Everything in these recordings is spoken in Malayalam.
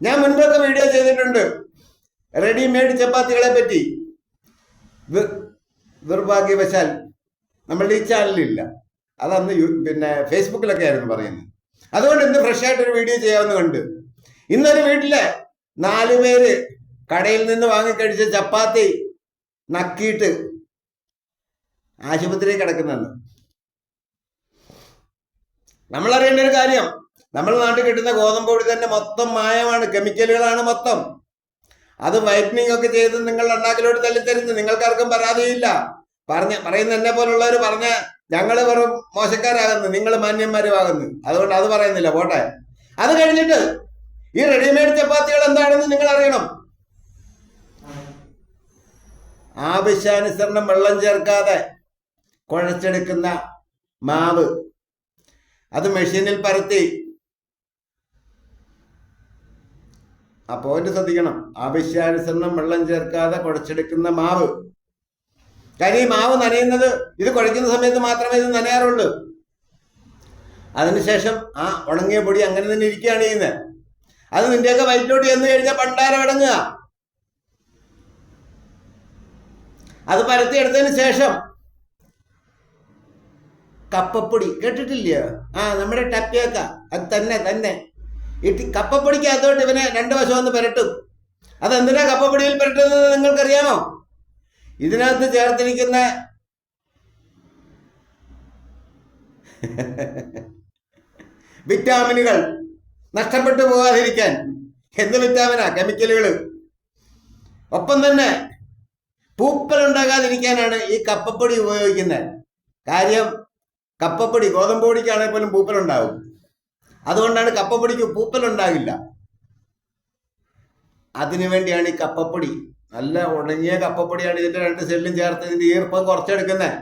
ഞാൻ മുൻപൊക്കെ വീഡിയോ ചെയ്തിട്ടുണ്ട്. റെഡിമെയ്ഡ് ചപ്പാത്തികളെ പറ്റി നിർഭാഗ്യവശാൽ നമ്മളുടെ ഈ ചാനലിലില്ല അതന്ന് പിന്നെ ഫേസ്ബുക്കിലൊക്കെ ആയിരുന്നു പറയുന്നത്. അതുകൊണ്ട് ഇന്ന് ഫ്രഷ് ആയിട്ടൊരു വീഡിയോ ചെയ്യാമെന്ന് കണ്ട്. ഇന്നൊരു വീട്ടിലെ നാല് പേര് കടയിൽ നിന്ന് വാങ്ങിക്കഴിച്ച ചപ്പാത്തി നക്കിയിട്ട് ആശുപത്രിയിൽ കിടക്കുന്നുണ്ട്. നമ്മൾ അറിയേണ്ട ഒരു കാര്യം നമ്മുടെ നാട്ടിൽ കിട്ടുന്ന ഗോതമ്പ് പൊടി തന്നെ മൊത്തം മായമാണ്. കെമിക്കലുകളാണ് മൊത്തം. അത് വൈറ്റനിങ് ഒക്കെ ചെയ്ത് നിങ്ങൾ ഉണ്ടാക്കലോട് തല്ലിത്തരുന്നു നിങ്ങൾക്കാർക്കും പരാതിയില്ല. പറഞ്ഞ പറയുന്ന എന്നെ പോലുള്ളവർ പറഞ്ഞ ഞങ്ങൾ വെറും മോശക്കാരാകുന്നു. നിങ്ങൾ മാന്യന്മാരുമാകുന്നു. അതുകൊണ്ട് അത് പറയുന്നില്ല. പോട്ടെ. അത് കഴിഞ്ഞിട്ട് ഈ റെഡിമെയ്ഡ് ചപ്പാത്തികൾ എന്താണെന്ന് നിങ്ങൾ അറിയണം. ആവശ്യാനുസരണം വെള്ളം ചേർക്കാതെ കുഴച്ചെടുക്കുന്ന മാവ്. അത് മെഷീനിൽ പരത്തി ആ പോയിന്റ് ശ്രദ്ധിക്കണം. ആവശ്യാനുസരണം വെള്ളം ചേർക്കാതെ കുഴച്ചെടുക്കുന്ന മാവ്. കാര്യം ഈ മാവ് നനയുന്നത് ഇത് കുഴയ്ക്കുന്ന സമയത്ത് മാത്രമേ ഇത് നനയാറുള്ളൂ. അതിനുശേഷം ആ ഉണങ്ങിയ പൊടി അങ്ങനെ തന്നെ ഇരിക്കുകയാണ് ചെയ്യുന്നത്. അത് നിന്റെയൊക്കെ വയറ്റിലോട്ട് ചെന്ന് കഴിഞ്ഞാൽ പണ്ടാരം അടങ്ങുക അത് പരത്തി എടുത്തതിന് ശേഷം കപ്പപ്പൊടി കേട്ടിട്ടില്ലയോ ആ നമ്മുടെ ടപ്പിയൊക്കെ അത് തന്നെ തന്നെ. ഇട്ടി കപ്പപ്പൊടിക്കകത്തോട്ട് ഇവനെ രണ്ട് വശം ഒന്ന് പുരട്ടും. അതെന്തിനാ കപ്പപ്പൊടിയിൽ പുരട്ടുന്നത് നിങ്ങൾക്കറിയാമോ? ഇതിനകത്ത് ചേർത്തിരിക്കുന്ന വിറ്റാമിനുകൾ നഷ്ടപ്പെട്ടു പോകാതിരിക്കാൻ. എന്ത് വിറ്റാമിനാ? കെമിക്കലുകൾ. ഒപ്പം തന്നെ പൂപ്പൽ ഉണ്ടാകാതിരിക്കാനാണ് ഈ കപ്പപ്പൊടി ഉപയോഗിക്കുന്നത്. കാര്യം കപ്പപ്പൊടി ഗോതമ്പ് പൊടിക്കാണെങ്കിൽ പോലും പൂപ്പൽ ഉണ്ടാവും അതുകൊണ്ടാണ് കപ്പപ്പൊടിക്ക് പൂപ്പൽ ഉണ്ടാവില്ല അതിനു വേണ്ടിയാണ് ഈ കപ്പപ്പൊടി. നല്ല ഉണങ്ങിയ കപ്പപ്പൊടിയാണ് ഇതിന്റെ രണ്ട് സെല്ലും ചേർത്ത് ഇതിന്റെ ഈർപ്പം കുറച്ചെടുക്കുന്നത്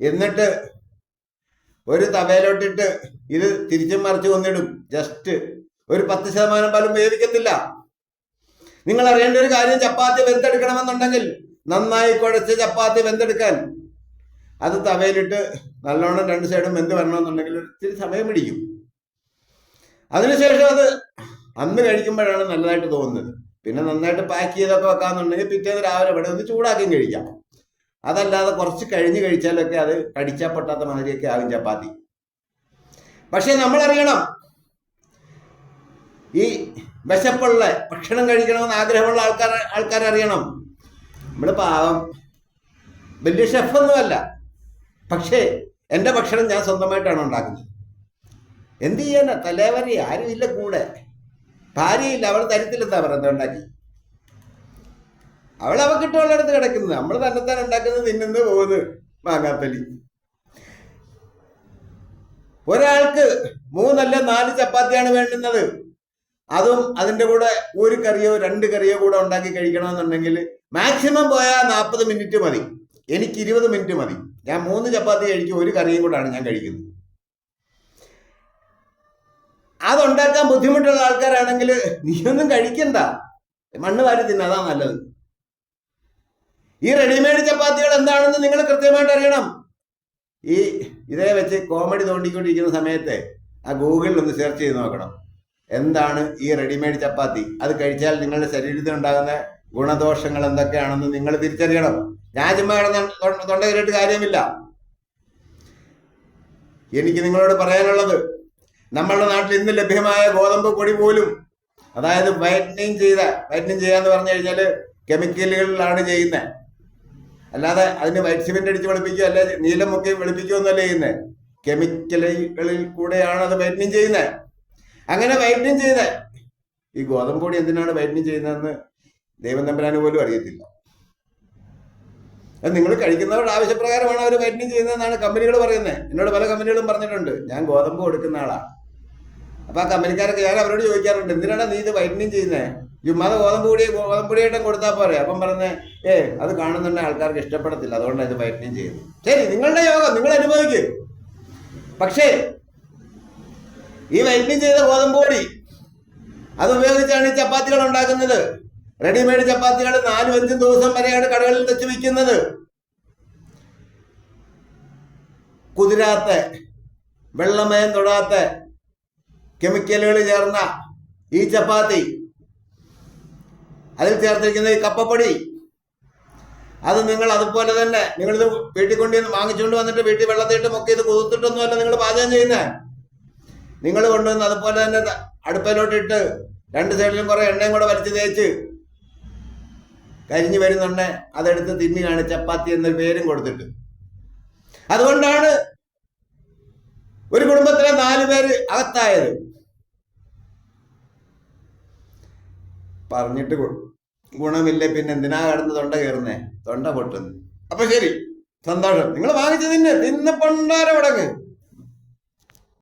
എന്നിട്ട് ഒരു തവയിലോട്ടിട്ട് ഇത് തിരിച്ചും മറിച്ച് കൊന്നിടും ജസ്റ്റ് ഒരു പത്ത് ശതമാനം പോലും വേവിക്കത്തില്ല. നിങ്ങൾ അറിയേണ്ട ഒരു കാര്യം ചപ്പാത്തി വെന്തെടുക്കണമെന്നുണ്ടെങ്കിൽ നന്നായി കുഴച്ച് ചപ്പാത്തി വെന്തെടുക്കാൻ. അത് തവയിലിട്ട് നല്ലോണം രണ്ട് സൈഡും വെന്ത് വരണമെന്നുണ്ടെങ്കിൽ ഒത്തിരി സമയം പിടിക്കും. അതിനുശേഷം അത് അന്ന് കഴിക്കുമ്പോഴാണ് നല്ലതായിട്ട് തോന്നുന്നത്. പിന്നെ നന്നായിട്ട് പാക്ക് ചെയ്തൊക്കെ വെക്കാന്നുണ്ടെങ്കിൽ പിറ്റേന്ന് രാവിലെ ഇവിടെ ഒന്ന് ചൂടാക്കിയും കഴിക്കാം. അതല്ലാതെ കുറച്ച് കഴിഞ്ഞ് കഴിച്ചാലൊക്കെ അത് കടിച്ചാൽ പൊട്ടാത്ത മാതിരിയൊക്കെ ആകും ചപ്പാത്തി. പക്ഷെ നമ്മൾ അറിയണം ഈ വിശപ്പുള്ള ഭക്ഷണം കഴിക്കണമെന്ന് ആഗ്രഹമുള്ള ആൾക്കാർ ആൾക്കാർ അറിയണം. നമ്മൾ പാവം. വലിയ ഷെഫൊന്നുമല്ല പക്ഷേ എന്റെ ഭക്ഷണം ഞാൻ സ്വന്തമായിട്ടാണ് ഉണ്ടാക്കുന്നത്. എന്ത് ചെയ്യാനാ? ആരും ഇല്ല കൂടെ. ഭാര്യയില്ല അവൾ തരത്തിലെന്താ പറയുന്നത് ഉണ്ടാക്കി. അവൾ അവക്കിട്ടുള്ളിടത്ത് കിടക്കുന്നത്. നമ്മൾ തന്നെ തന്നെത്താൻ ഉണ്ടാക്കുന്നത് തിന്നുന്നു പോകുന്നു മാങ്ങാത്തലി ഒരാൾക്ക് മൂന്നല്ല നാല് ചപ്പാത്തിയാണ് വേണ്ടുന്നത്. അതും അതിന്റെ കൂടെ ഒരു കറിയോ രണ്ട് കറിയോ കൂടെ ഉണ്ടാക്കി കഴിക്കണമെന്നുണ്ടെങ്കിൽ മാക്സിമം പോയാൽ നാൽപ്പത് മിനിറ്റ് മതി. എനിക്ക് ഇരുപത് മിനിറ്റ് മതി. ഞാൻ മൂന്ന് ചപ്പാത്തി കഴിക്കും ഒരു കറിയും കൂടാണ് ഞാൻ കഴിക്കുന്നത്. അതുണ്ടാക്കാൻ ബുദ്ധിമുട്ടുള്ള ആൾക്കാരാണെങ്കിൽ നീയൊന്നും കഴിക്കണ്ട. മണ്ണ് വാരി തിന്ന അതാ നല്ലത്. ഈ റെഡിമെയ്ഡ് ചപ്പാത്തികൾ എന്താണെന്ന് നിങ്ങൾ കൃത്യമായിട്ട് അറിയണം. ഈ ഇതേ വെച്ച് കോമഡി തോണ്ടിക്കൊണ്ടിരിക്കുന്ന സമയത്ത് ആ ഗൂഗിളിൽ ഒന്ന് സെർച്ച് ചെയ്ത് നോക്കണം. എന്താണ് ഈ റെഡിമെയ്ഡ് ചപ്പാത്തി? അത് കഴിച്ചാൽ നിങ്ങളുടെ ശരീരത്തിൽ ഉണ്ടാകുന്ന ഗുണദോഷങ്ങൾ എന്തൊക്കെയാണെന്ന് നിങ്ങൾ തിരിച്ചറിയണം. ഞാൻ ചുമ്മാ കിടന്ന് കാര്യമില്ല. എനിക്ക് നിങ്ങളോട് പറയാനുള്ളത് നമ്മളുടെ നാട്ടിൽ ഇന്ന് ലഭ്യമായ ഗോതമ്പ് പൊടി പോലും അതായത് വൈറ്റനിങ് ചെയ്ത വൈറ്റനിങ് ചെയ്യാന്ന് പറഞ്ഞു കഴിഞ്ഞാൽ കെമിക്കലുകളിലാണ് ചെയ്യുന്നത് അല്ലാതെ അതിന് വൈറ്റ് സിമെന്റ് അടിച്ച് വെളുപ്പിക്കുക അല്ലെ നീലം മുക്കി വെളുപ്പിക്കുകയൊന്നുമല്ല ചെയ്യുന്നത് കെമിക്കലുകളിൽ കൂടെയാണ് അത് വൈറ്റനിങ് ചെയ്യുന്നത് അങ്ങനെ വൈറ്റനിങ് ചെയ്ത് ഈ ഗോതമ്പ് പൊടി എന്തിനാണ് വൈറ്റനിങ് ചെയ്യുന്നതെന്ന് ദൈവം തമ്പരാന് പോലും അറിയത്തില്ല. അത് നിങ്ങൾ കഴിക്കുന്നവരുടെ ആവശ്യപ്രകാരമാണ് അവർ വൈറ്റനിങ് ചെയ്യുന്നതെന്നാണ് കമ്പനികൾ പറയുന്നത് എന്നോട് പല കമ്പനികളും പറഞ്ഞിട്ടുണ്ട് ഞാൻ ഗോതമ്പ് കൊടുക്കുന്ന ആളാണ് അപ്പൊ ആ കമ്പനിക്കാരൊക്കെ ഞാൻ അവരോട് ചോദിക്കാറുണ്ട് എന്തിനാണ് നീ ഇത് വൈറ്റനിങ് ചെയ്യുന്നത് ചുമ്മാതെ ഗോതമ്പ് പൊടി കൊടുത്താൽ പോരെ. അപ്പം പറഞ്ഞേ ഏ അത് കാണുന്നുണ്ട് ആൾക്കാർക്ക് ഇഷ്ടപ്പെടത്തില്ല അതുകൊണ്ടാണ് ഇത് വൈറ്റനിങ് ചെയ്യുന്നത്. ശരി നിങ്ങളുടെ യോഗം നിങ്ങൾ അനുഭവിക്കും. പക്ഷേ ഈ വൈറ്റനിങ് ചെയ്ത ഗോതമ്പ് അത് ഉപയോഗിച്ചാണ് ഈ ചപ്പാത്തികൾ ഉണ്ടാക്കുന്നത്. റെഡിമെയ്ഡ് ചപ്പാത്തികൾ നാലും അഞ്ചും ദിവസം വരെയാണ് കടകളിൽ വെച്ച് വിൽക്കുന്നത്. കുതിരാത്ത വെള്ളമയം തൊടാത്ത കെമിക്കലുകൾ ചേർന്ന ഈ ചപ്പാത്തി. അതിൽ ചേർത്തിരിക്കുന്ന ഈ കപ്പപ്പൊടി. അത് നിങ്ങൾ അതുപോലെ തന്നെ നിങ്ങളിത് വീട്ടിൽ കൊണ്ടുവന്ന് വാങ്ങിച്ചുകൊണ്ട് വന്നിട്ട് വീട്ടിൽ വെള്ളത്തിട്ട് മുക്കി ഇത് കുതിർത്തിട്ടൊന്നുമല്ല നിങ്ങൾ പാചകം ചെയ്യുന്നത് നിങ്ങൾ കൊണ്ടുവന്ന് അതുപോലെ തന്നെ അടുപ്പിലോട്ടിട്ട് രണ്ട് സൈഡിലും കുറെ എണ്ണയും കൂടെ വലിച്ചു തേച്ച് കരിഞ്ഞു വരുന്നുണ്ട് അതെടുത്ത് തിന്നുകയാണ് ചപ്പാത്തി എന്നൊരു പേരും കൊടുത്തിട്ട്. അതുകൊണ്ടാണ് ഒരു കുടുംബത്തിലെ നാല് പേര് അകത്തായത്. പറഞ്ഞിട്ട് ഗുണമില്ല? പിന്നെ എന്തിനാ കടന്ന് തൊണ്ട കയറുന്നേ തൊണ്ട പൊട്ടുന്നു. അപ്പൊ ശരി സന്തോഷം. നിങ്ങൾ വാങ്ങിച്ചു തിന്ന് തിന്ന് പണ്ടാരം മുടങ്ങ്